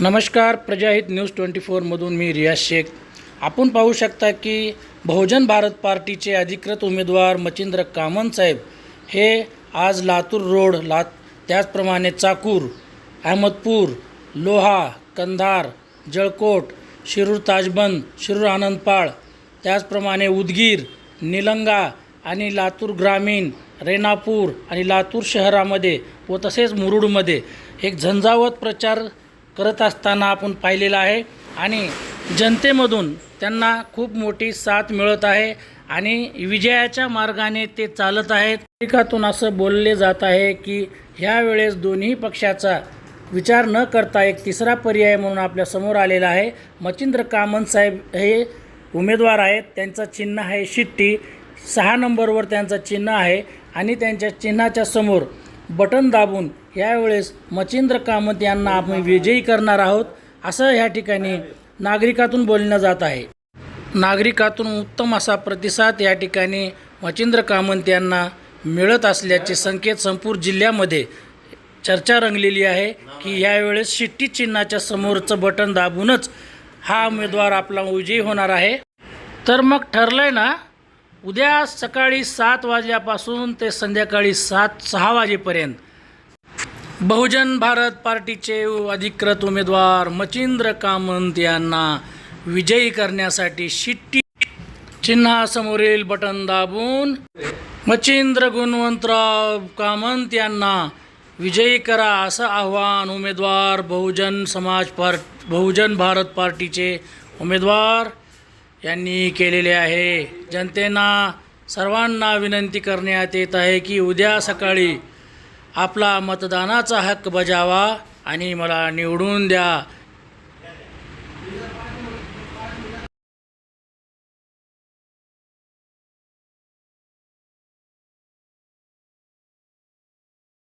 नमस्कार प्रजाहित news twenty फोरमधून मी रियाज शेख. आपण पाहू शकता की बहुजन भारत पार्टीचे अधिकृत उमेदवार मचिंद्र कामत साहेब हे आज लातूर रोड ला त्याचप्रमाणे चाकूर अहमदपूर लोहा कंधार जळकोट शिरूर ताजबंद शिरूर आनंदपाळ त्याचप्रमाणे उदगीर निलंगा आणि लातूर ग्रामीण रेणापूर आणि लातूर शहरामध्ये व तसेच मुरुडमध्ये एक झंझावत प्रचार करत असताना आपण पाहिलेलं आहे. आणि जनतेमधून त्यांना खूप मोठी साथ मिळत आहे आणि विजयाच्या मार्गाने ते चालत आहेत. नागरिकातून असं बोलले जात आहे की ह्या वेळेस दोन्ही पक्षाचा विचार न करता एक तिसरा पर्याय म्हणून आपल्यासमोर आलेला आहे. मचिंद्र कामन साहेब हे उमेदवार आहेत. त्यांचं चिन्ह आहे शिट्टी. सहा नंबरवर त्यांचं चिन्ह आहे आणि त्यांच्या चिन्हाच्या समोर बटन दाबून यावेळेस मचिंद्र कामत यांना आपण विजयी करणार आहोत असं ह्या ठिकाणी नागरिकातून बोलणं जात आहे. नागरिकातून उत्तम असा प्रतिसाद या ठिकाणी मचिंद्र कामंत यांना मिळत असल्याचे संकेत संपूर्ण जिल्ह्यामध्ये चर्चा रंगलेली आहे की यावेळेस शिट्टी चिन्हाच्या समोरचं बटन दाबूनच हा उमेदवार आपला विजयी होणार आहे. तर मग ठरलं आहे ना उद्या सकाळी सात वाजल्यापासून ते संध्याकाळी सात सहा वाजेपर्यंत. बहुजन भारत पार्टीचे अधिकृत उमेदवार मचिंद्र कामंत यांना विजयी करण्यासाठी शिट्टी. चिन्हासमोरील बटन दाबून मचिंद्र गुणवंतराव कामंत यांना विजयी करा असं आव्हान उमेदवार बहुजन समाज पार्ट बहुजन भारत पार्टीचे उमेदवार यांनी केलेले आहे. जनतेना सर्वांना विनंती करण्यात येत आहे की उद्या सकाळी आपला मतदानाचा हक्क बजावा आणि मला निवडून द्या.